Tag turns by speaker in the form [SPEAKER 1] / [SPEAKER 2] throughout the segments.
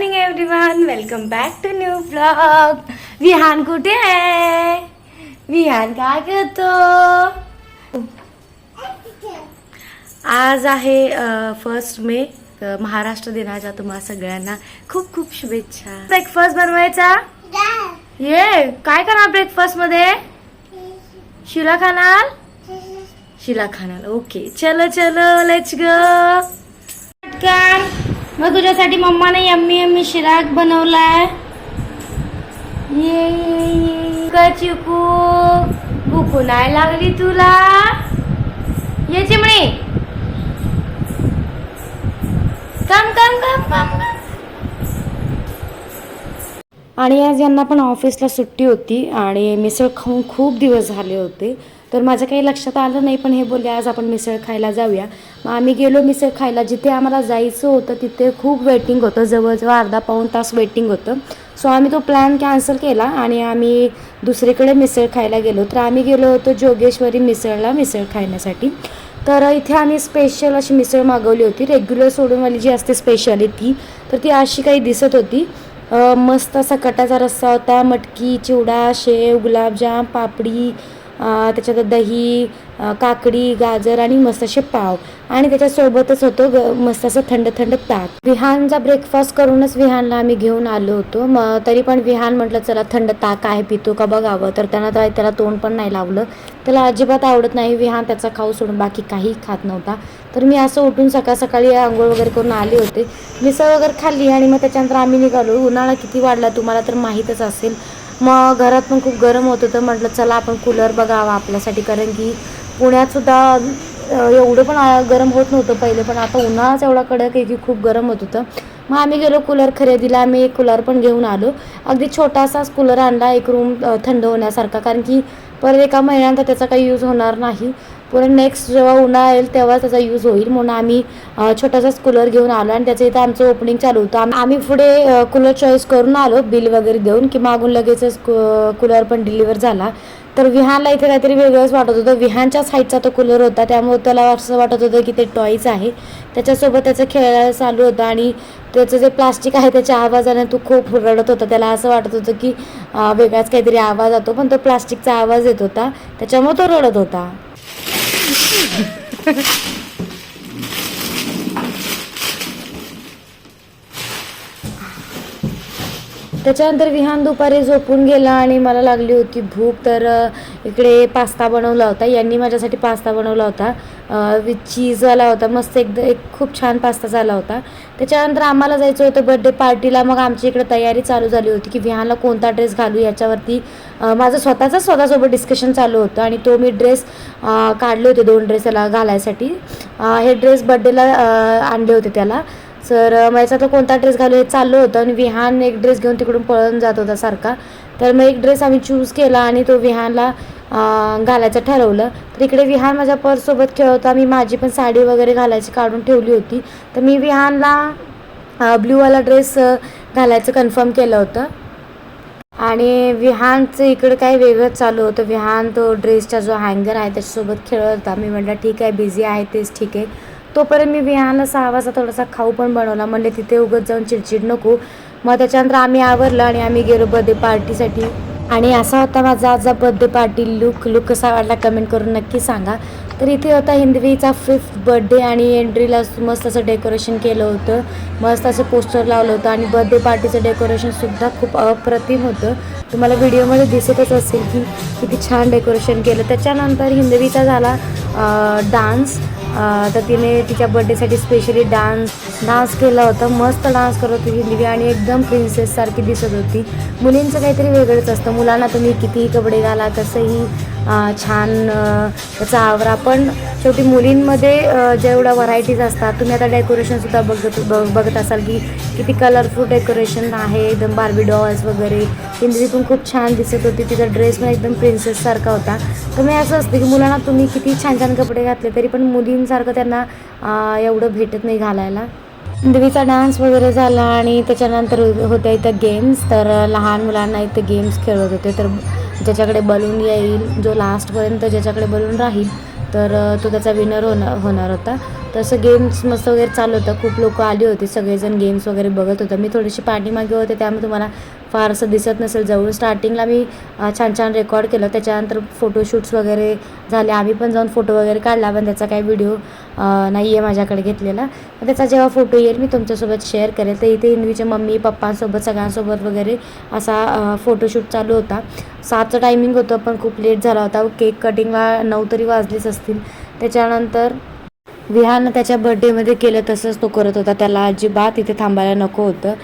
[SPEAKER 1] Morning everyone welcome back to new blog Vihan कुठे आहे विहान काय करतो आज आहे फर्स्ट मे. महाराष्ट्र दिनाच्या तुम्हाला सगळ्यांना खूप खूप शुभेच्छा. ब्रेकफास्ट बनवायचा? ये काय करणार ब्रेकफास्टमध्ये? शिला खाणार शिला खाणार ओके चलो चलो लेट्स गो मग तुझ्यासाठी मम्माने यम्मी यम्मी शिराक बनवलाय. ये ये चिकू. भूक नाही लागली तुला. ये चिमणी. काम कम कम कम कम आणि आज यांना पण ऑफिसला सुट्टी होती आणि मिसळ खाऊन खूप दिवस झाले होते. तर माझं काही लक्षात आलं नाही पण हे बोलले आज आपण मिसळ खायला जाऊया. मग आम्ही गेलो मिसळ खायला. जिथे आम्हाला जायचं होतं तिथे खूप वेटिंग होतं. जवळजवळ अर्धा पाऊण तास वेटिंग होतं. सो आम्ही तो प्लॅन कॅन्सल केला आणि आम्ही दुसरीकडे मिसळ खायला गेलो. तर आम्ही गेलो होतो जोगेश्वरी मिसळला मिसळ खाण्यासाठी तर इथे आम्ही स्पेशल अशी मिसळ मागवली होती. रेग्युलर सोडूनवाली जी असते स्पेशली ती तर ती अशी काही दिसत होती. मस्त असा कटाचा रस्सा होता. मटकी चिवडा शेव गुलाबजाम पापडी त्याच्यात दही काकडी गाजर आणि मस्त असे पाव. आणि त्याच्यासोबतच होतो ग मस्त असं थंड थंड ताक. विहानचा ब्रेकफास्ट करूनच विहानला आम्ही घेऊन आलो होतो. मग तरी पण विहान म्हटलं चला थंड ताक आहे पितो का बघावं. तर त्यांना तर त्याला तोंड पण नाही लावलं. त्याला अजिबात आवडत नाही विहान त्याचा खाऊ सोडून बाकी काही खात नव्हता. तर मी असं उठून सकाळ सकाळी आंघोळ वगैरे करून आले होते. मिसळ वगैरे खाल्ली आणि मग त्याच्यानंतर आम्ही निघालो. उन्हाळा किती वाढला तुम्हाला तर माहीतच असेल. मग घरात पण खूप गरम होत होतं. म्हटलं चला आपण कूलर बघावा आपल्यासाठी. कारण की पुण्यातसुद्धा एवढं पण आ- गरम होत नव्हतं पहिले. पण आता उन्हाळाच एवढा कडक आहे की खूप गरम होत होतं. मग आम्ही गेलो कूलर खरेदीला. आम्ही एक कूलर पण घेऊन आलो. अगदी छोटासाच कूलर आणला. एक रूम थंड होण्यासारखा. कारण की परत एका महिन्यानंतर त्याचा काही यूज होणार नाही. पुढे नेक्स्ट जेव्हा उन्हाळा येईल तेव्हा त्याचा यूज होईल म्हणून आम्ही छोटासाच कूलर घेऊन आलो आणि त्याचं इथं आमचं ओपनिंग चालू होतं. आम्ही पुढे कूलर चॉईस करून आलो बिल वगैरे देऊन की मागून लगेचच कूलर पण डिलिव्हर झाला. तर विहानला इथे काहीतरी वेगळंच वाटत होतं. विहानच्या साईडचा तो कूलर होता. त्यामुळे त्याला असं वाटत होतं की ते टॉईज आहे. त्याच्यासोबत त्याचं खेळायला चालू होतं आणि त्याचं जे प्लास्टिक आहे त्याच्या आवाजाने तो खूप रडत होता. त्याला असं वाटत होतं की वेगळाच काहीतरी आवाज येतो. पण तो प्लास्टिकचा आवाज देत होता त्याच्यामुळे तो रडत होता. त्याच्यानंतर विहान दुपारी झोपून गेला आणि मला लागली होती भूक तर इकडे पास्ता बनवला होता. यांनी माझ्यासाठी पास्ता बनवला होता. विथ चीजवाला होता. मस्त एकदम एक खूप छान पास्ता झाला होता. त्याच्यानंतर आम्हाला जायचं होतं बड्डे पार्टीला मग आमची इकडे तयारी चालू झाली होती की विहानला कोणता ड्रेस घालू याच्यावरती. माझं स्वतःचं स्वतःसोबत डिस्कशन चालू होतं आणि तो मी ड्रेस काढले होते दोन ड्रेस त्याला घालायसाठी. हे ड्रेस बड्डेला आणले होते त्याला. तर माझ्या तो कोणता ड्रेस घालू हे चाललं होतं आणि विहान एक ड्रेस घेऊन तिकडून पळून जात होता सारखा. तर मग एक ड्रेस आम्ही चूज केला आणि तो विहानला घालायचं ठरवलं. तर इकडे विहान माझ्या पर्ससोबत खेळत होता. मी माझी पण साडी वगैरे घालायची काढून ठेवली होती. तर मी विहानला ब्ल्यूवाला ड्रेस घालायचं कन्फर्म केलं होतं. आणि विहानचं इकडे काही वेगळंच चालू होतं. विहान तो ड्रेसचा जो हँगर आहे त्याच्यासोबत खेळत. होता मी म्हटलं ठीक आहे बिझी आहे तेच ठीक आहे. तोपर्यंत मी विहानला सहा वाजता थोडासा खाऊ पण बनवला. म्हणले तिथे उगत जाऊन चिडचिड नको. मग त्याच्यानंतर आम्ही आवरलं आणि आम्ही गेलो बर्थडे पार्टीसाठी. आणि असा होता माझा आज बर्थडे पार्टी लुक लुक कसा वाटला कमेंट करून नक्की सांगा. तर इथे होता हिंदवीचा फिफ्थ बर्थडे आणि एंट्रीला मस्त असं डेकोरेशन केलं होतं. मस्त असं पोस्टर लावलं होतं आणि बर्थडे पार्टीचं डेकोरेशनसुद्धा खूप अप्रतिम होतं. तुम्हाला व्हिडिओमध्ये दिसतच असेल की किती छान डेकोरेशन केलं. त्याच्यानंतर हिंदवीचा झाला डान्स तर तिने तिच्या बर्थडेसाठी स्पेशली डान्स डान्स केला होता. मस्त डान्स करत होती दिव्या आणि एकदम प्रिन्सेससारखी दिसत होती. मुलींचं काहीतरी वेगळंच असतं. मुलांना तुम्ही कितीही कपडे घाला कसंही छान त्याचा आवरा. पण शेवटी मुलींमध्ये जेवढ्या व्हरायटीज असतात तुम्ही आता डेकोरेशनसुद्धा बघत ब- बघत असाल की किती कलरफुल डेकोरेशन आहे. एकदम बार्बी डॉल्स वगैरे. हिंदवी पण खूप छान दिसत होती. तिचा ड्रेस पण एकदम प्रिन्सेससारखा होता. तर मी असं असतं की मुलांना तुम्ही किती छान छान कपडे घातले तरी पण मुलींसारखं त्यांना एवढं भेटत नाही घालायला. देवीचा डान्स वगैरे झाला आणि त्याच्यानंतर होत्या इथं गेम्स तर लहान मुलांना इथं गेम्स खेळत होते. तर ज्याच्याकडे बलून येईल जो लास्टपर्यंत ज्याच्याकडे बलून राहील तर तो त्याचा विनर होणार होणार होता. तसं गेम्स मस्त वगैरे चालू होतं. खूप लोक आली होती. सगळेजण गेम्स वगैरे बघत होतं. मी थोडीशी पाठीमागे होते त्यामुळे तुम्हाला फारसं दिसत नसेल. जवळ स्टार्टिंगला मी छान छान रेकॉर्ड केलं. त्याच्यानंतर फोटोशूट्स वगैरे झाले. आम्ही पण जाऊन फोटो वगैरे काढला पण त्याचा काही व्हिडिओ नाही आहे माझ्याकडे घेतलेला. पण त्याचा जेव्हा फोटो येईल मी तुमच्यासोबत शेअर करेल. तर इथे इन्वीच्या मम्मी पप्पांसोबत सगळ्यांसोबत वगैरे असा फोटोशूट चालू होता. सातचं टायमिंग होतं पण खूप लेट झाला होता. हो, केक कटिंगला नऊ तरी वाजलीच असतील. त्याच्यानंतर विहान त्याच्या बर्थडेमध्ये केलं तसंच तो करत होता. त्याला अजिबात इथे थांबायला नको होतं.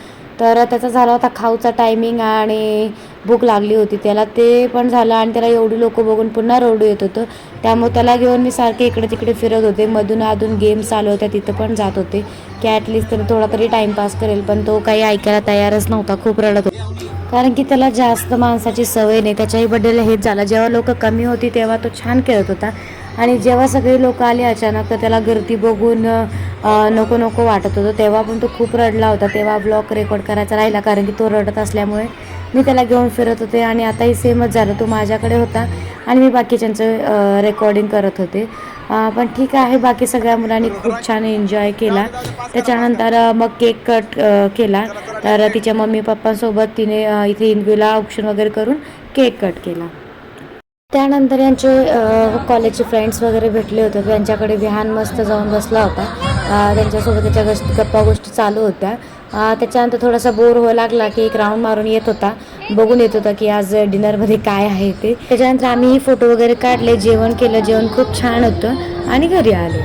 [SPEAKER 1] तर त्याचा झाला होता खाऊचा टायमिंग आणि भूक लागली होती. त्याला ते पण झालं आणि त्याला एवढी लोक बघून पुन्हा रडू येत होतं. त्यामुळे त्याला घेऊन मी सारखे इकडे तिकडे फिरत होते. मधून अधून गेम्स चालू होत्या तिथं पण जात होते. की ॲटलिस्ट तरी थोडा तरी टाईमपास करेल पण तो काही ऐकायला तयारच नव्हता. खूप रडत होता. कारण की त्याला जास्त माणसाची सवय नाही. त्याच्याही बड्डेला हेच झालं. जेव्हा लोक कमी होती तेव्हा तो छान खेळत होता. आणि जेव्हा सगळी लोक आले अचानक तर त्याला गर्दी बघून नको नको वाटत होतं. तेव्हा पण तो खूप रडला होता. तेव्हा ब्लॉग रेकॉर्ड करायचा राहिला कारण की तो रडत असल्यामुळे मी त्याला घेऊन फिरत होते आणि आताही सेमच झालं. तो माझ्याकडे होता आणि मी बाकीच्यांचं रेकॉर्डिंग करत होते. पण ठीक आहे. बाकी सगळ्या मुलांनी खूप छान एन्जॉय केला. त्याच्यानंतर मग केक कट केला. तर तिच्या मम्मी पप्पांसोबत तिने इथे इनव्ह्यूला ऑप्शन वगैरे करून केक कट केला. त्यानंतर यांचे कॉलेजचे फ्रेंड्स वगैरे भेटले होते. त्यांच्याकडे विहान मस्त जाऊन बसला होता. त्यांच्यासोबत त्याच्या गोष्टी गप्पा गोष्टी चालू होत्या. त्याच्यानंतर थोडासा बोर व्हायला लागला की एक राऊंड मारून येत होता. बघून येत होता की आज डिनरमध्ये काय आहे ते. त्याच्यानंतर आम्ही फोटो वगैरे काढले जेवण केलं जेवण खूप छान होतं आणि घरी आले.